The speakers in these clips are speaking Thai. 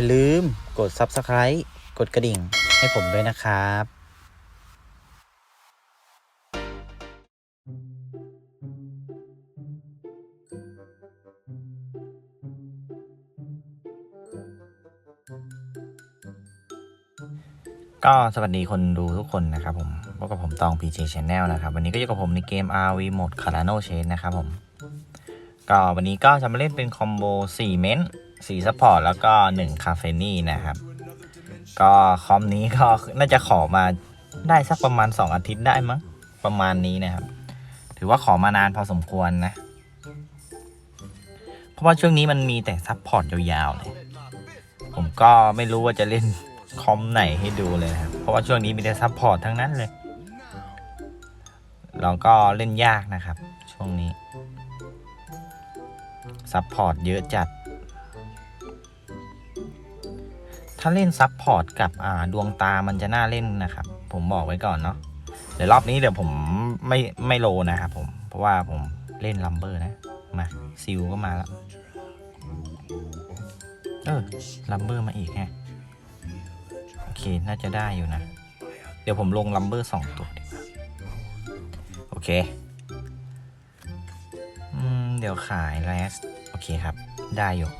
อย่าลืมกด Subscribe กดกระดิ่งให้ผมด้วยนะครับก็สวัสดีคนดูทุกคนนะครับผมพบกับผมตอง PJ Channel นะครับ วันนี้ก็อยู่กับผมในเกม RV Mode Cardano Chain นะครับผม ก็วันนี้ก็จะมาเล่นเป็นคอมโบ 4 เม้น 4ซัพพอร์ตแล้วก็1คาเฟนี่นะครับ ก็คอมนี้ก็น่าจะขอมาได้สักประมาณ 2 อาทิตย์ได้มั้งประมาณนี้นะครับ ถือว่าขอมานานพอสมควรนะ เพราะว่าช่วงนี้มันมีแต่ซัพพอร์ตยาวๆเลยผมก็ไม่รู้ว่าจะเล่นคอมไหนให้ดูเลยครับ เพราะว่าช่วงนี้มีแต่ซัพพอร์ตทั้งนั้นเลยแล้วก็เล่นยากนะครับ ช่วงนี้ซัพพอร์ตเยอะจัด ถ้าเล่นซัพพอร์ตกับดวงตามันจะน่าเล่นนะครับ ผมบอกไว้ก่อนเนาะเดี๋ยวรอบนี้เดี๋ยวผมไม่ไม่โลนะครับผมเพราะว่าผมเล่นลัมเบอร์นะ มาซิลก็มาแล้ว เออลัมเบอร์มาอีกฮะโอเค น่าจะได้อยู่นะ เดี๋ยวผมลงลัมเบอร์สองตัวดีกว่าโอเคอืมเดี๋ยวขายแลสโอเคครับ ได้อยู่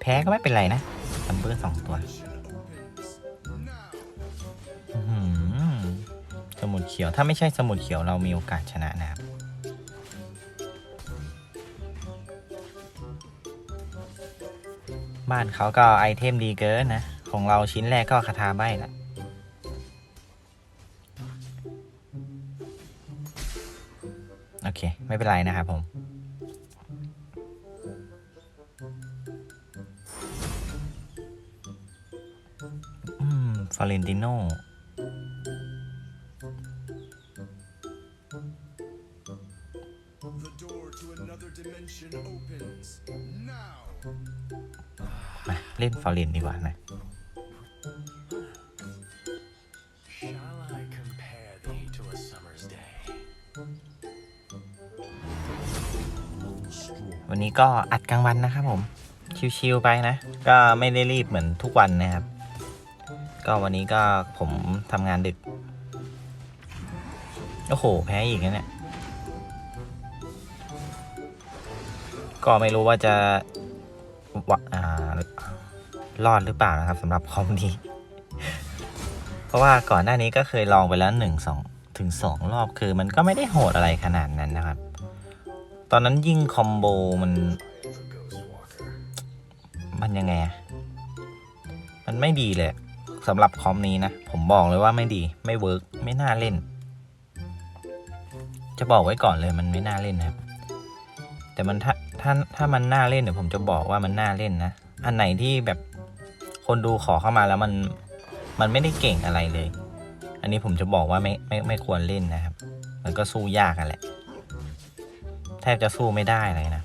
แพ้ก็ไม่เป็นไรนะลัมเบอร์สองตัวสมุดเขียว ถ้าไม่ใช่สมุดเขียวเรามีโอกาสชนะนะครับบ้านเขาก็ไอเทมดีเกินนะ ของเราชิ้นแรกก็คาถาใบละโอเค ไม่เป็นไรนะครับผม ฟาเรนติโน The door to another dimension opens now. มาเล่นฟาเรนดีกว่านะ Shall I compare thee to a summer's day? วันนี้ก็อัดกลางวันนะครับผม ชิวๆไปนะ ก็ไม่ได้รีบเหมือนทุกวันนะครับ ก็วันนี้ก็ผมทำงานดึก โอ้โห แพ้อีกนะเนี่ย ก็ไม่รู้ว่าจะวะอ่ารอดหรือเปล่านะครับสำหรับคอมนี้ เพราะว่าก่อนหน้านี้ก็เคยลองไปแล้วหนึ่งสองถึงสองรอบคือมันก็ไม่ได้โหดอะไรขนาดนั้นนะครับ ตอนนั้นยิ่งคอมโบมัน มันยังไง มันไม่ดีเลย สำหรับคอมนี้นะ ผมบอกเลยว่าไม่ดีไม่เวิร์กไม่น่าเล่น จะบอกไว้ก่อนเลยมันไม่น่าเล่นนะครับ แต่มันถ้าถ้าถ้ามันน่าเล่นเดี๋ยวผมจะบอกว่ามันน่าเล่นนะ อันไหนที่แบบคนดูขอเข้ามาแล้วมันมันไม่ได้เก่งอะไรเลย อันนี้ผมจะบอกว่าไม่ไม่ไม่ควรเล่นนะครับ มันก็สู้ยากกันแหละ แทบจะสู้ไม่ได้เลยนะ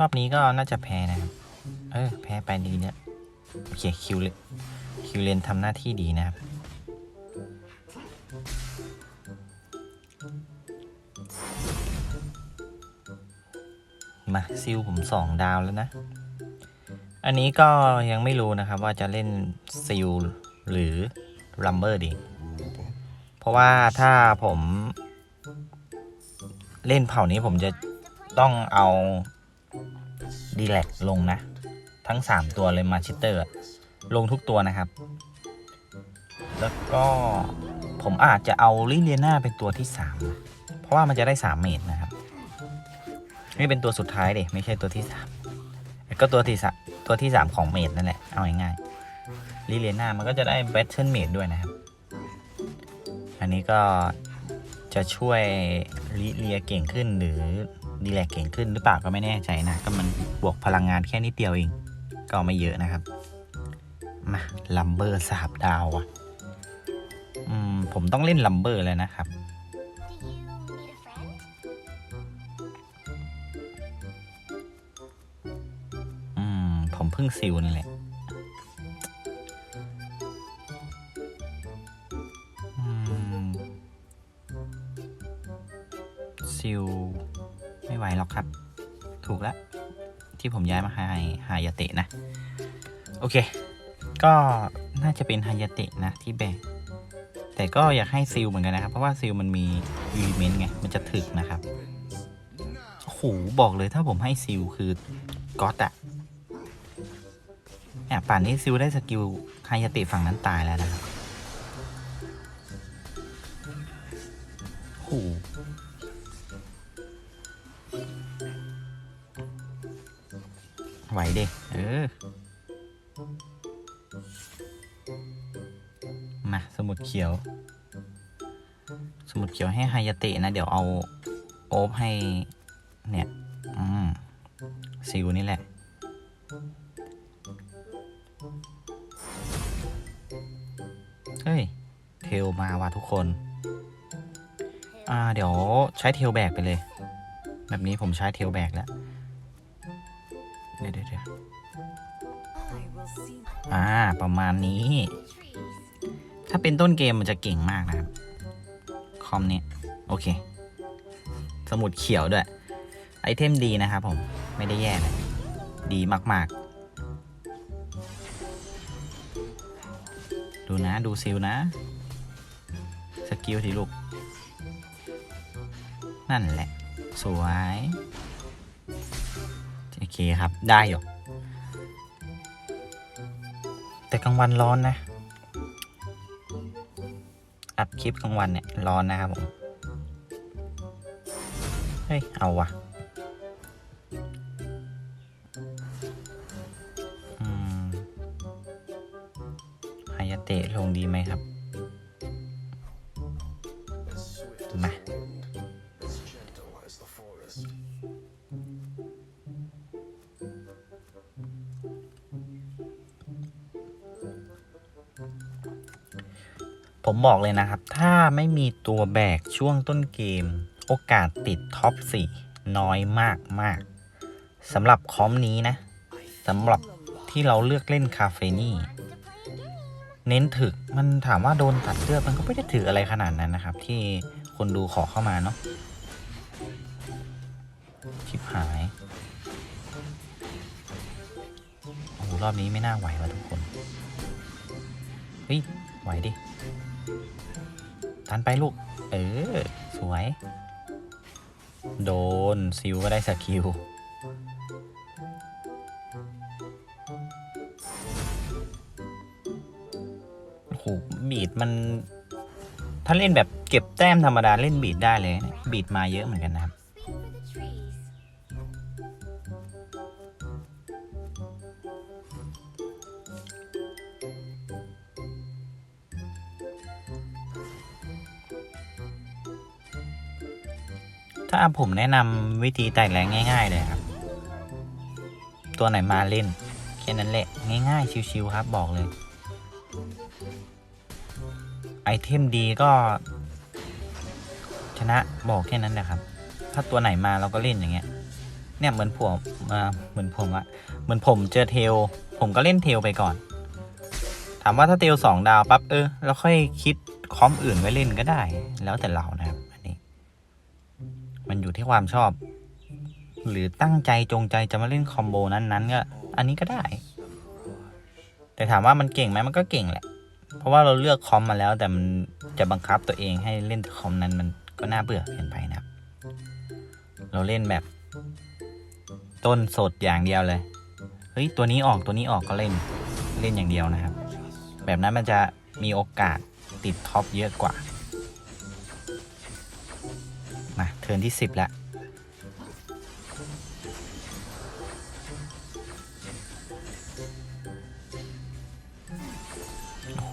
รอบนี้ก็น่าจะแพ้นะครับ เออ แพ้ไปดีเนี่ย โอเค คิวเลคิวเลนทำหน้าที่ดีนะครับ มาซิลผมสองดาวแล้วนะ อันนี้ก็ยังไม่รู้นะครับว่าจะเล่นซิลหรือรัมเบอร์ดี เพราะว่าถ้าผม เล่นเผ่านี้ผมจะต้องเอา ดีแลกลงนะ ทั้ง 3 ตัวเลยมาชิเตอร์ ลงทุกตัวนะครับ แล้วก็ผมอาจจะเอาลิเลียนาเป็นตัวที่ 3 นะ เพราะว่ามันจะได้ 3 เมตรนะครับ นี่เป็นตัวสุดท้ายเด็ไม่ใช่ตัวที่ 3 ก็ตัวที่สามตัวที่ 3 ของเมตรนั่นแหละ เอาง่ายๆลิเลียนามันก็จะได้แบทเทิลเมตรด้วยนะครับ อันนี้ก็จะช่วยลิเลียเก่งขึ้นหรือ ดีแลกเก่งขึ้นหรือเปล่าก็ไม่แน่ใจนะ ก็มันบวกพลังงานแค่นิดเดียวเอง ก็ไม่เยอะนะครับ มาลัมเบอร์สาบดาวอะอืมผมต้องเล่นลัมเบอร์เลยนะครับอืมผมเพิ่งซิลนี่แหละซิล ไวหรอกครับ ถูกแล้วที่ผมย้ายมาหายหายาเตะนะ โอเค ก็น่าจะเป็นหายาเตะนะที่แบกแต่ก็อยากให้ซิลเหมือนกันนะครับ เพราะว่าซิลมันมีอีเลมนต์ไง มันจะถึกนะครับโอ้หบอกเลยถ้าผมให้ซิลคือก็อตอะเนี่ยป่านนี้ซิลได้สกิลไฮยาเตะฝั่งนั้นตายแล้วนะครับ มาสมุดเขียว สมุดเขียวให้ไฮยาเตะนะ เดี๋ยวเอาโอ๊บให้ เนี่ยอืมซิลนี่แหละ เฮ้ย เทลมาว่ะทุกคน อ่า เดี๋ยวใช้เทลแบกไปเลย แบบนี้ผมใช้เทลแบกแล้ว เดี๋ยวเดี๋ยว อ่า ประมาณนี้ ถ้าเป็นต้นเกมมันจะเก่งมากนะครับ คอมนี้โอเค สมุดเขียวด้วย ไอเทมดีนะครับผม ไม่ได้แย่เลยดีมาก ๆ ดูนะ ดูซิลนะ สกิลที่ลูก นั่นแหละ สวย โอเคครับ ได้อยู่ แต่กลางวันร้อนนะ อัดคลิปกลางวันเนี่ยร้อนนะครับผม เฮ้ย เอาวะอืมฮายาเตะลงดีไหมครับ บอกเลยนะครับ ถ้าไม่มีตัวแบกช่วงต้นเกม โอกาสติดท็อป 4 น้อยมากมากสำหรับคอมนี้นะสำหรับที่เราเลือกเล่นคาเฟนี่เน้นถึกมันถามว่าโดนตัดเลือดมันก็ไม่ได้ถืออะไรขนาดนั้นนะครับ ที่คนดูขอเข้ามาเนาะชิบหายโอ้โหรอบนี้ไม่น่าไหวว่ะทุกคนเฮ้ยไหวดิ ทันไปลูก เออ สวย โดนซิวก็ได้สกิลโหบีดมัน ถ้าเล่นแบบเก็บแต้มธรรมดาเล่นบีดได้เลย บีดมาเยอะเหมือนกันนะ ถ้าผมแนะนำวิธีไต่แรงง่าย ๆ เลยครับ ตัวไหนมาเล่นแค่นั้นแหละง่ายๆชิวๆครับ บอกเลย ไอเทมดีก็ ชนะบอกแค่นั้นแหละครับ ถ้าตัวไหนมาเราก็เล่นอย่างเงี้ย เนี่ยเหมือนผมเหมือนผมอะเหมือนผมเจอเทล ผมก็เล่นเทลไปก่อน ถามว่าถ้าเทลสองดาวปั๊บเออเราค่อยคิดคอมอื่นไว้เล่นก็ได้ แล้วแต่เรานะครับ มันอยู่ที่ความชอบ หรือตั้งใจจงใจจะมาเล่นคอมโบนั้นๆก็อันนี้ก็ได้ แต่ถามว่ามันเก่งไหมมันก็เก่งแหละ เพราะว่าเราเลือกคอมมาแล้ว แต่มันจะบังคับตัวเองให้เล่นคอมนั้นมันก็น่าเบื่อเกินไปนะครับ เราเล่นแบบ ต้นสดอย่างเดียวเลย เฮ้ยตัวนี้ออกตัวนี้ออกก็เล่นเล่นอย่างเดียวนะครับ แบบนั้นมันจะมีโอกาสติดท็อปเยอะกว่า มาเทินที่สิบแล้ว โอ้โห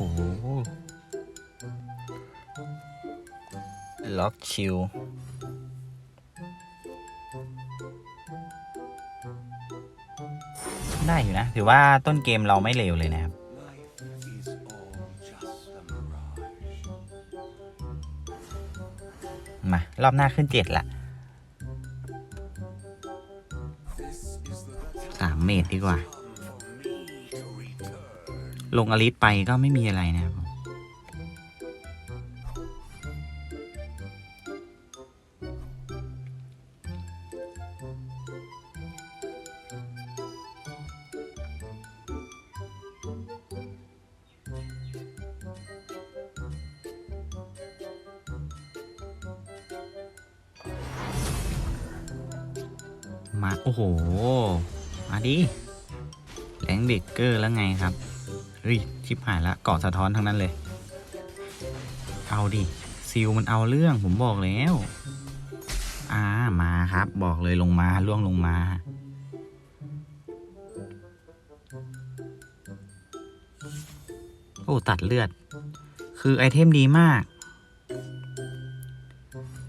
ล็อกชิลได้อยู่นะ ถือว่าต้นเกมเราไม่เลวเลยนะครับ มารอบหน้าขึ้นเจ็ดละสามเมตรดีกว่า ลงอลิสไปก็ไม่มีอะไรนะ ชิบหายละเกาะสะท้อนทั้งนั้นเลย เอาดิซิลมันเอาเรื่องผมบอกแล้ว อ่ามาครับ บอกเลยลงมาล่วงลงมา โอ้ ตัดเลือด คือไอเทมดีมาก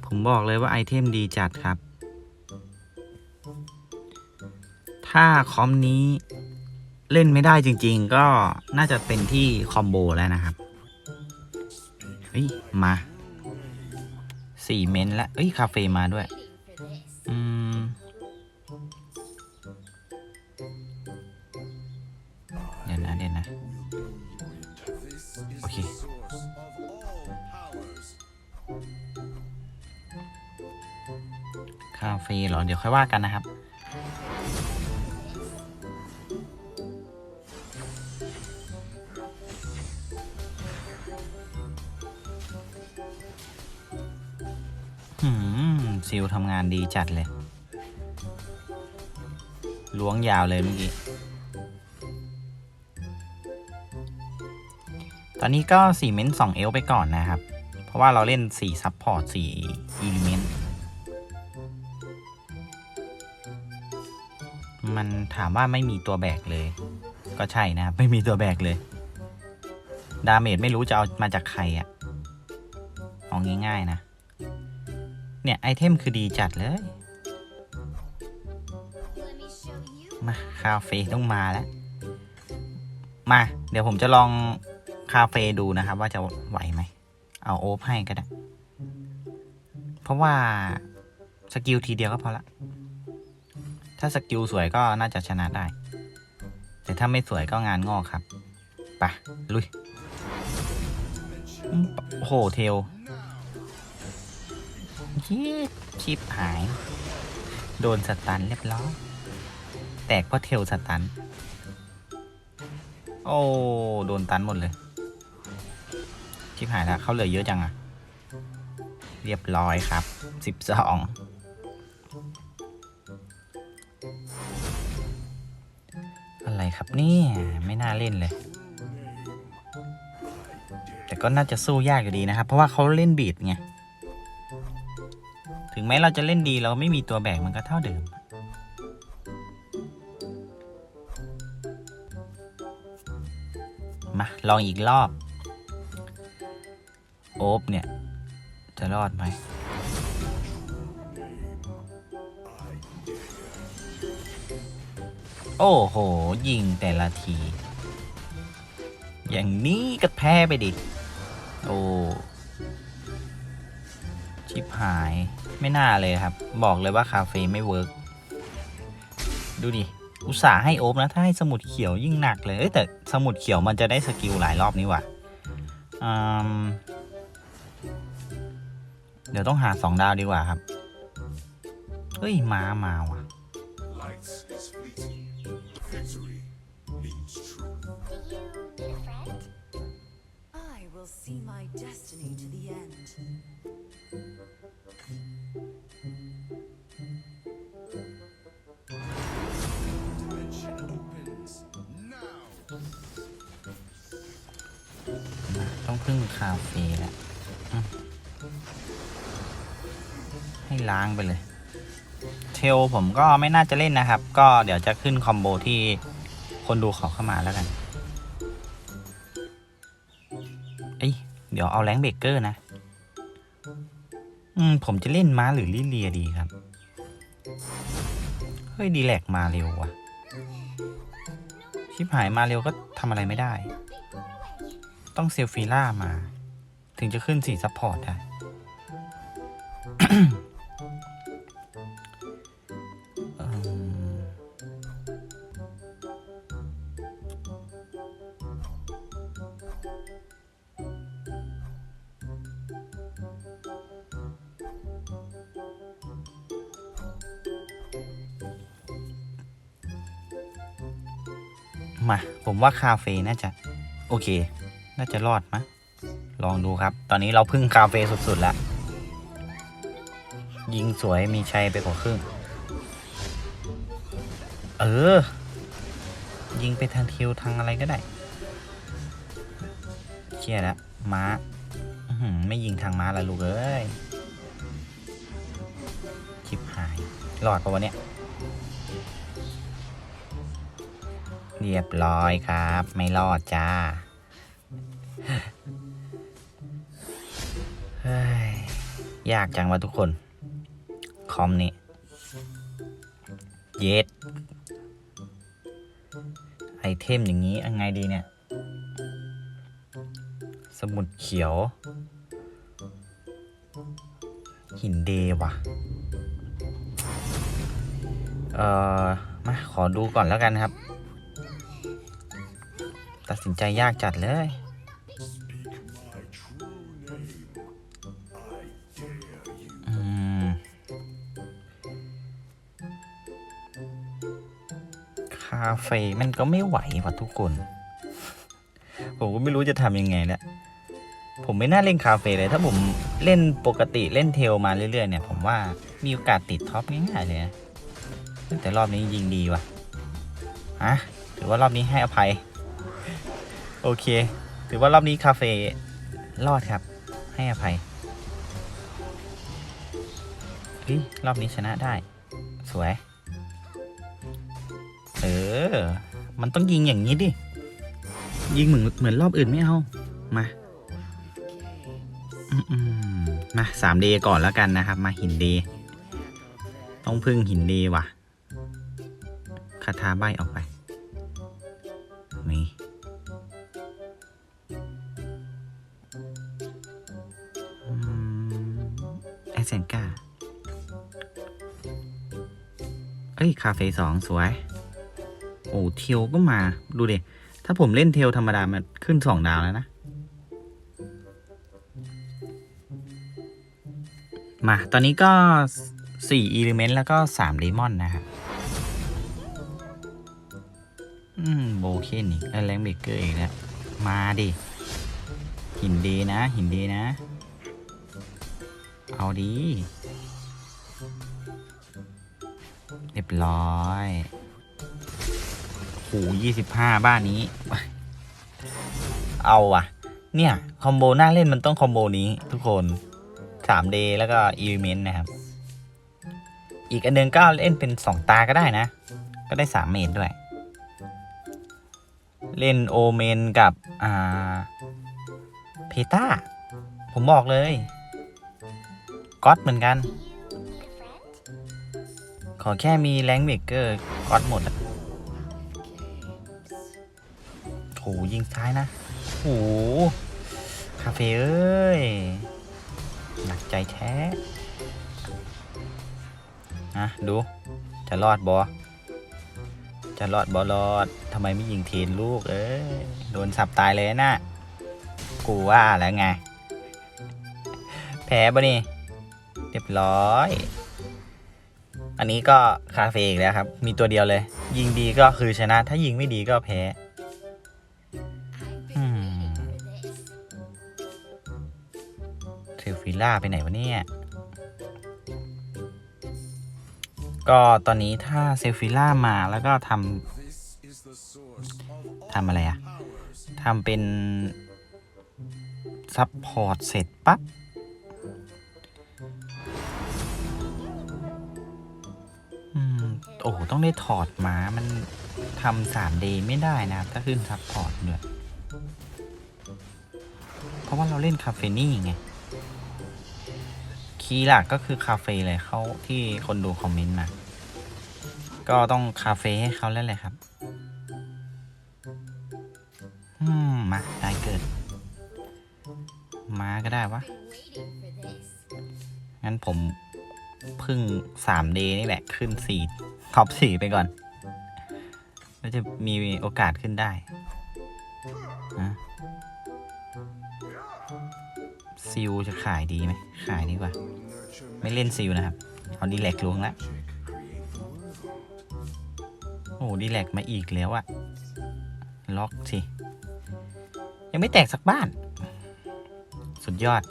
ผมบอกเลยว่าไอเทมดีจัดครับ ถ้าคอมนี้ เล่นไม่ได้จริง ๆ ก็น่าจะเป็นที่คอมโบแล้วนะครับเฮ้ยมาสี่เมนแล้วเอ้ย คาเฟ่มาด้วย อืม เดี๋ยวนะเดี๋ยวนะ โอเค คาเฟ่เหรอ เดี๋ยวค่อยว่ากันนะครับ ซิลทำงานดีจัดเลย ล้วงยาวเลยเมื่อกี้ ตอนนี้ก็4เมนต์2เอลไปก่อนนะครับ เพราะว่าเราเล่น4ซับพอร์ต4อิเลเมนต์มันถามว่าไม่มีตัวแบกเลย ก็ใช่นะครับ ไม่มีตัวแบกเลย ดาเมจไม่รู้จะเอามาจากใครอะเอาง่ายๆนะ เนี่ย ไอเทมคือดีจัดเลย มา คาเฟ่ต้องมาแล้ว มา เดี๋ยวผมจะลองคาเฟ่ดูนะครับ ว่าจะไหวไหม เอาโอฟให้ก็ได้ เพราะว่า สกิลทีเดียวก็พอละ ถ้าสกิลสวยก็น่าจะชนะได้ แต่ถ้าไม่สวยก็งานงอกครับ ไปะลุย โอ้โห เทล เย้ชิปหาย โดนสตันเรียบร้อย แตกเพราะเทลสตัน โอ้ โดนตันหมดเลย ชิปหายแล้ว เขาเหลือเยอะจังอะเรียบร้อยครับสิบสองอะไรครับเนี่ย ไม่น่าเล่นเลย แต่ก็น่าจะสู้ยากอยู่ดีนะครับ เพราะว่าเขาเล่นบีดไง ถึงแม้เราจะเล่นดีเราไม่มีตัวแบกมันก็เท่าเดิม มาลองอีกรอบ โอบเนี่ย จะรอดไหมโอ้โห ยิงแต่ละที อย่างนี้ก็แพ้ไปดิ โอ้ ชิบหาย ไม่น่าเลยครับ บอกเลยว่าคาเฟ่ไม่เวิร์กดูดิ อุตส่าห์ให้โอบนะ ถ้าให้สมุดเขียวยิ่งหนักเลยเอ้ยแต่สมุดเขียวมันจะได้สกิลหลายรอบนี่ว่ะเดี๋ยวต้องหาสองดาวดีกว่าครับ เฮ้ย มามาว่ะ ต้าเฟ่และอืมให้ล้างไปเลย เทลผมก็ไม่น่าจะเล่นนะครับ ก็เดี๋ยวจะขึ้นคอมโบที่คนดูขอเข้ามาแล้วกันเอ้ยเดี๋ยวเอาแรงเบเกอร์นะ อืม ผมจะเล่นม้าหรือลิเลียดีครับ เฮ้ย ดีแลกมาเร็วว่ะ ชิบหายมาเร็วก็ทำอะไรไม่ได้ ต้องเซลฟีล่ามา ถึงจะขึ้นสีซัพพอร์ตได้ มา ผมว่าคาเฟ่น่าจะ โอเค น่าจะรอดมะ ลองดูครับ ตอนนี้เราพึ่งคาเฟ่สุดๆ แล้ว ยิงสวยมีชัยไปกว่าครึ่ง เออ ยิงไปทางทิวทางอะไรก็ได้เชี่ยแล้วม้าไม่ยิงทางม้าละลูกเอ้ยชิบหายรอดปะวะเนี่ยเรียบร้อยครับ ไม่รอดจ้า ยากจังวะทุกคน คอมนี้ เย็ดไอเทมอย่างนี้ยังไงดีเนี่ย สมุดเขียว หินเดว่ะ เอ่อ มาขอดูก่อนแล้วกันครับ ตัดสินใจยากจัดเลยาเฟ่มันก็ไม่ไหวว่ะทุกคน ผมก็ไม่รู้จะทำยังไงแล้วผมไม่น่าเล่นคาเฟ่เลย ถ้าผมเล่นปกติเล่นเทลมาเรื่อยๆเนี่ย ผมว่ามีโอกาสติดท็อปง่ายๆเลยนะแต่รอบนี้ยิงดีว่ะฮะถือว่ารอบนี้ให้อภัย โอเค ถือว่ารอบนี้คาเฟ่รอดครับ ให้อภัยฮ้ยรอบนี้ชนะได้ สวย เออ มันต้องยิงอย่างนี้ดิ ยิงเหมือนเหมือนรอบอื่นไม่เอา มาอืมมาสามเดก่อนแล้วกันนะครับ มาหินเดต้องพึ่งหินเดว่ะคาถาใบออกไป นี่อืมแอสเซนกาเอ้ย คาเฟ่สองสวย อ้เทลก็มาดูดิถ้าผมเล่นเทลธรรมดามันขึ้นสองดาวแล้วนะ มาตอนนี้ก็สี่อิเลเมนต์แล้วก็สามเลมอนนะครับอืมโบเคนอีกแล้วแรงเบเกอร์อีกแล้ว มาดิ หินดีนะ หินดีนะ เอาดี เรียบร้อย ยี่สิบห้าบ้านนี้ เอาว่ะ เนี่ย คอมโบหน้าเล่นมันต้องคอมโบนี้ทุกคนสามเดแล้วก็อีเมนต์นะครับ อีกอันหนึงก็เล่นเป็นสองตาก็ได้นะ ก็ได้สามเมตรด้วย เล่นโอเมนกับ อ่า เพตาผมบอกเลยก๊อตเหมือนกัน ขอแค่มีแรงเบเกอร์ก๊อตหมดอะ โหยิงซ้ายนะโหคาเฟ่เอ้ยหนักใจแท้นะดู จะรอดบอจะรอดบอรอดทำไมไม่ยิงเทนลูก เอ้ยโดนสับตายเลยนะกูว่าแล้วไง แพ้ปะนี่เรียบร้อย อันนี้ก็คาเฟ่อีกแล้วครับ มีตัวเดียวเลย ยิงดีก็คือชนะ ถ้ายิงไม่ดีก็แพ้ ลล่าไปไหนวะเนี่ย ก็ตอนนี้ถ้าเซลฟิล่ามาแล้วก็ทำทำอะไรอะทำเป็นซัพพอร์ตเสร็จปั๊บอืมโอ้ต้องได้ถอดหมามันทำสามเดย์ไม่ได้นะครับ ถ้าขึ้นซัพพอร์ตด้วยเพราะว่าเราเล่นคาเฟนี่ไง คีย์หลักก็คือคาเฟ่เลยเขาที่คนดูคอมเมนต์มา ก็ต้องคาเฟ่ให้เขาแล้วแหละครับอืมมาได้เกิด มาก็ได้วะ งั้นผมพึ่ง 3D นี่แหละ ขึ้น4ท็อป4ไปก่อน แล้วจะมีโอกาสขึ้นได้นะ ซิลจะขายดีไหม ขายดีกว่า ไม่เล่นซิลนะครับ เอาดีแลกลวงล้ว magic. Create the world. โอ้ดีแลกมาอีกแล้วอะล็อกสิ ยังไม่แตกสักบ้าน สุดยอด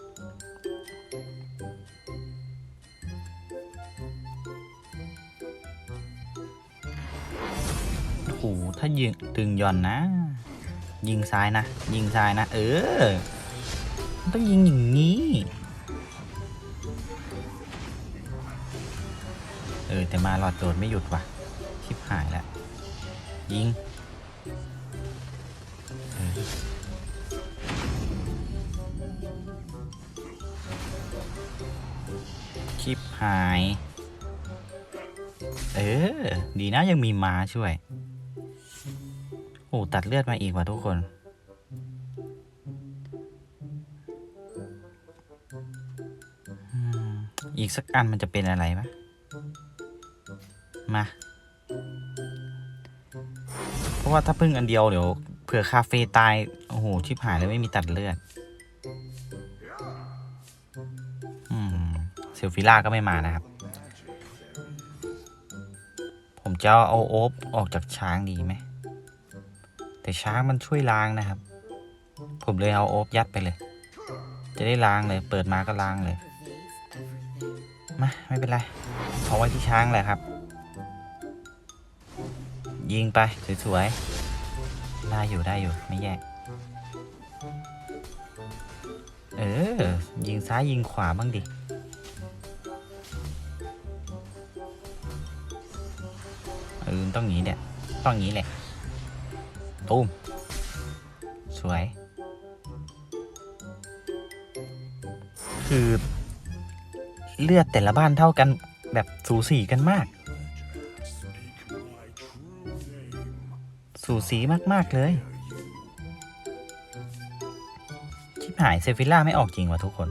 โอ้ถ้ายิงตึงย่อนนะ ยิงซ้ายนะ ยิงซ้ายนะ เออ ต้องยิงอย่างนี้ เออ แต่มาหลอดโดดไม่หยุดว่ะชิบหายแล้วยิงเออชิบหาย เออ ดีนะยังมีม้าช่วย โอ้ ตัดเลือดมาอีกว่ะทุกคน อีกสักอันมันจะเป็นอะไรไหมมา เพราะว่าถ้าพึ่งอันเดียวเดี๋ยวเผื่อคาเฟ่ตาย โอ้โห ชิบหายเลยไม่มีตัดเลือด อืม เซลฟิล่าก็ไม่มานะครับ ผมจะเอาโอ๊บออกจากช้างดีไหม แต่ช้างมันช่วยล้างนะครับ ผมเลยเอาโอ๊บยัดไปเลย จะได้ล้างเลย เปิดมาก็ล้างเลย มาไม่เป็นไรเอาไว้ที่ช้างแหละครับ ยิงไปสวยๆได้อยู่ได้อยู่ไม่แย่เออ ยิงซ้ายยิงขวาบ้างดิ เออ ต้องงนี้เนี่ย ต้องงนี้แหละตูมสวย คือ เลือดแต่ละบ้านเท่ากันแบบสูสีกันมาก สูสีมากๆเลยชิบหายเซฟิล่าไม่ออกจริงว่ะทุกคน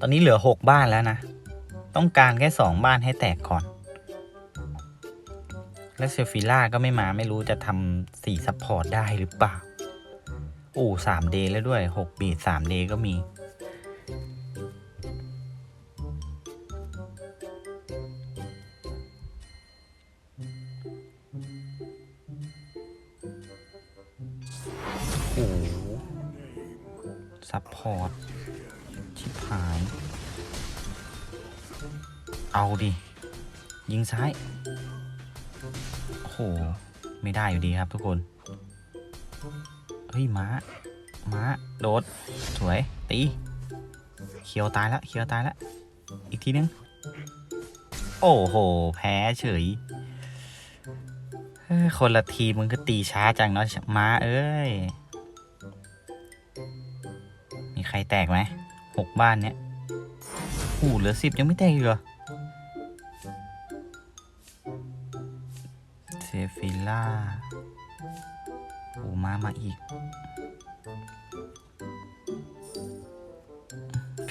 ตอนนี้เหลือ6บ้านแล้วนะ ต้องการแค่2บ้านให้แตกก่อน และเซฟิล่าก็ไม่มาไม่รู้จะทำสี่ซัพพอร์ตได้หรือเปล่าโอ้สามเดย์แล้วด้วย6บีดสามเดย์ก็มี ซ้าย โอ้โห ไม่ได้อยู่ดีครับทุกคน เฮ้ยม้า ม้า โดด สวย ตี เขียวตายแล้ว เขียวตายแล้ว อีกทีนึง โอ้โห แพ้เฉย คนละทีมมึงก็ตีช้าจังเนาะม้าเอ้ย มีใครแตกไหมหกบ้านเนี้ยอู้เหลือสิบยังไม่แตกอีกเหรอ เซฟิล่าโอ้มามาอีก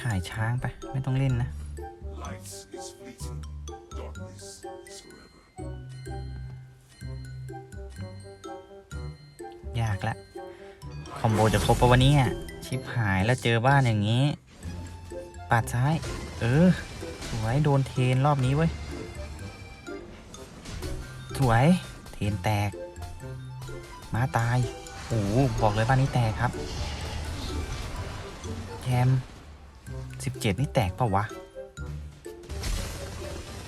ขายช้างไป ไม่ต้องเล่นนะ Light is fleeting. Darkness is forever. ยากละ คอมโบจะครบปะวันนี้ชิปหายแล้วเจอบ้านอย่างนี้ ปาดซ้าย เออ สวย โดนเทนรอบนี้เว้ย สวย เทนแตก ม้าตาย โอ้บอกเลยบ้านนี้แตกครับแคมสิบเจ็ดนี่แตกเปล่าวะ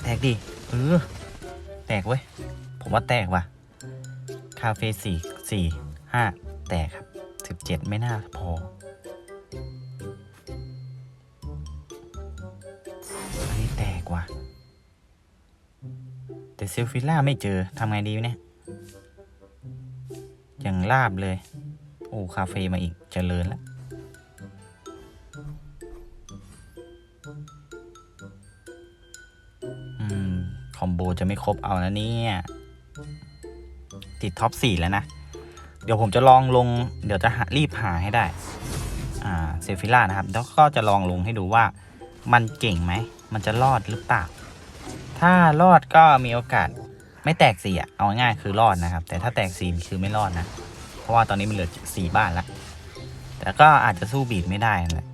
แตกดิเออแตกเว้ย ผมว่าแตกว่ะ คาเฟ่สี่สี่ห้าแตกครับสิบเจ็ดไม่น่าพออันนี้แตกว่ะ เซลฟิล่าไม่เจอทำไงดีเนี่ยอย่างลาบเลย โอ้ คาเฟ่มาอีกเจริญแล้วอืมคอมโบจะไม่ครบเอานะเนี่ย ติดท็อปสี่แล้วนะ เดี๋ยวผมจะลองลง เดี๋ยวจะรีบหาให้ได้ อ่า เซฟิล่านะครับ แล้วก็จะลองลงให้ดูว่ามันเก่งไหม มันจะรอดหรือเปล่า ถ้ารอดก็มีโอกาสไม่แตกสี่อะ เอาง่ายคือรอดนะครับ แต่ถ้าแตกสี่คือไม่รอดนะ เพราะว่าตอนนี้มันเหลือสี่บ้านล้วแต่ก็อาจจะสู้บีดไม่ได้นะ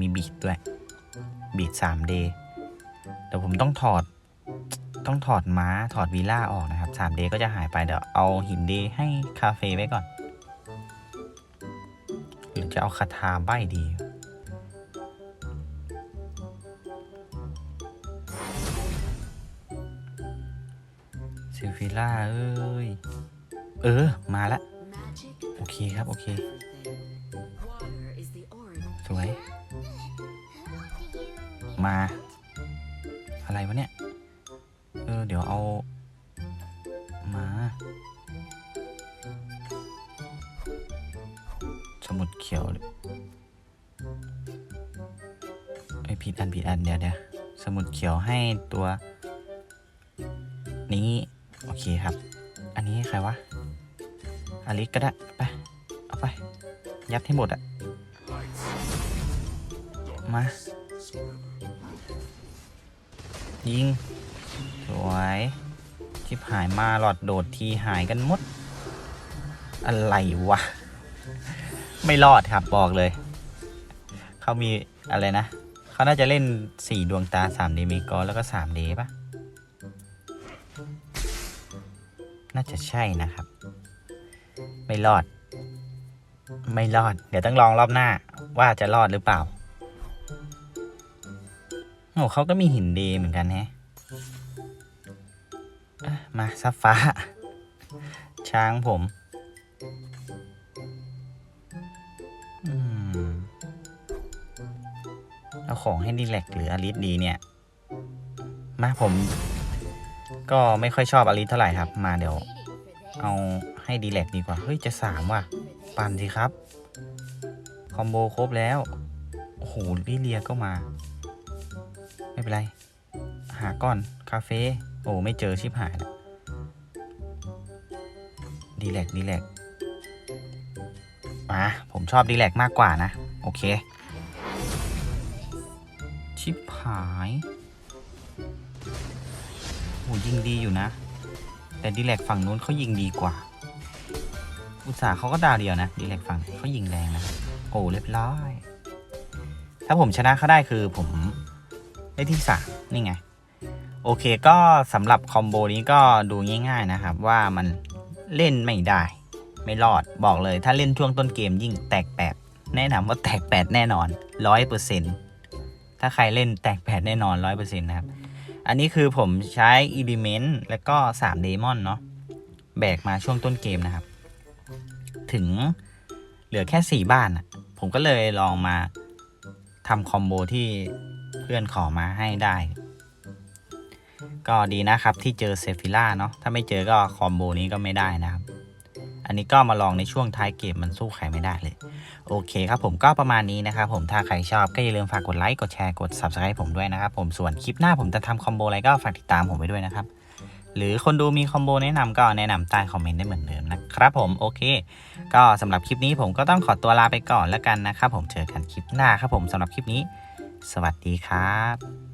มีบีดด้วย บีดสามเดย์เดี๋ยวผมต้องถอด ต้องถอดม้าถอดวีล่าออกนะครับสามเดย์ก็จะหายไป เดี๋ยวเอาหินเดย์ให้คาเฟ่ไว้ก่อน หรือจะเอาคาถาใบดี ล่าเอ้ย เออ มาละ โอเคครับ โอเค สวย มา หมดอะมา ยิง สวยชิบหายมาหลอดโดดทีหายกันหมด อะไรวะ ไม่รอดครับบอกเลย เขามีอะไรนะ เขาน่าจะเล่นสี่ดวงตาสามเดมิกอแล้วก็สามเดปะน่าจะใช่นะครับ ไม่รอด ไม่รอด เดี๋ยวต้องลองรอบหน้า ว่าจะรอดหรือเปล่าโอ้เขาก็มีหินดย์เหมือนกันแฮะมาซับฟ้า ช้างผมอืมเอาของให้ดีแลกหรืออลิสดีเนี่ย มาผม ก็ไม่ค่อยชอบอลิสเท่าไหร่ครับ มาเดี๋ยว เอา ให้ดีแลกดีกว่า เฮ้ย จะสามว่ะ ปั่นสิครับ คอมโบครบแล้ว โอ้โหลิเลียก็มา ไม่เป็นไร หาก่อน คาเฟ่ โอ้ ไม่เจอชิบหายแล้วดีแลกดีแลกมาผมชอบดีแลกมากกว่านะ โอเค ชิบหายโอ้ยิงดีอยู่นะ แต่ดีแลกฝั่งนู้นเขายิงดีกว่า อุตส่าห์เขาก็ดาวเดียวนะดีแลกฝั่งเขายิงแรงนะโอ้เรียบร้อย ถ้าผมชนะเขาได้คือผมได้ที่สามนี่ไง โอเคก็สำหรับคอมโบนี้ก็ดูง่าย ๆนะครับ ว่ามันเล่นไม่ได้ ไม่รอดบอกเลย ถ้าเล่นช่วงต้นเกมยิ่งแตกแปดแนะนำว่าแตกแปดแน่นอนร้อยเปอร์เซ็นต์ถ้าใครเล่นแตกแปดแน่นอนร้อยเปอร์เซ็นต์นะครับ อันนี้คือผมใช้อิเลเมนต์แล้วก็3เดมอนเนาะแบกมาช่วงต้นเกมนะครับ ถึงเหลือแค่ 4 บ้านอะผมก็เลยลองมาทำคอมโบที่เพื่อนขอมาให้ได้ ก็ดีนะครับที่เจอเซฟิล่าเนาะถ้าไม่เจอก็คอมโบนี้ก็ไม่ได้นะครับ อันนี้ก็มาลองในช่วงท้ายเกมมันสู้ใครไม่ได้เลย โอเคครับผมก็ประมาณนี้นะครับผมถ้าใครชอบก็อย่าลืมฝากกดไลค์กดแชร์กด subscribe ผมด้วยนะครับผมส่วนคลิปหน้าผมจะทำคอมโบอะไรก็ฝากติดตามผมไปด้วยนะครับ หรือคนดูมีคอมโบแนะนำก็แนะนำใต้คอมเมนต์ได้เหมือนเดิมนะครับผมโอเค ก็สำหรับคลิปนี้ผมก็ต้องขอตัวลาไปก่อนแล้วกันนะครับผมเจอกันคลิปหน้าครับผมสำหรับคลิปนี้ สวัสดีครับ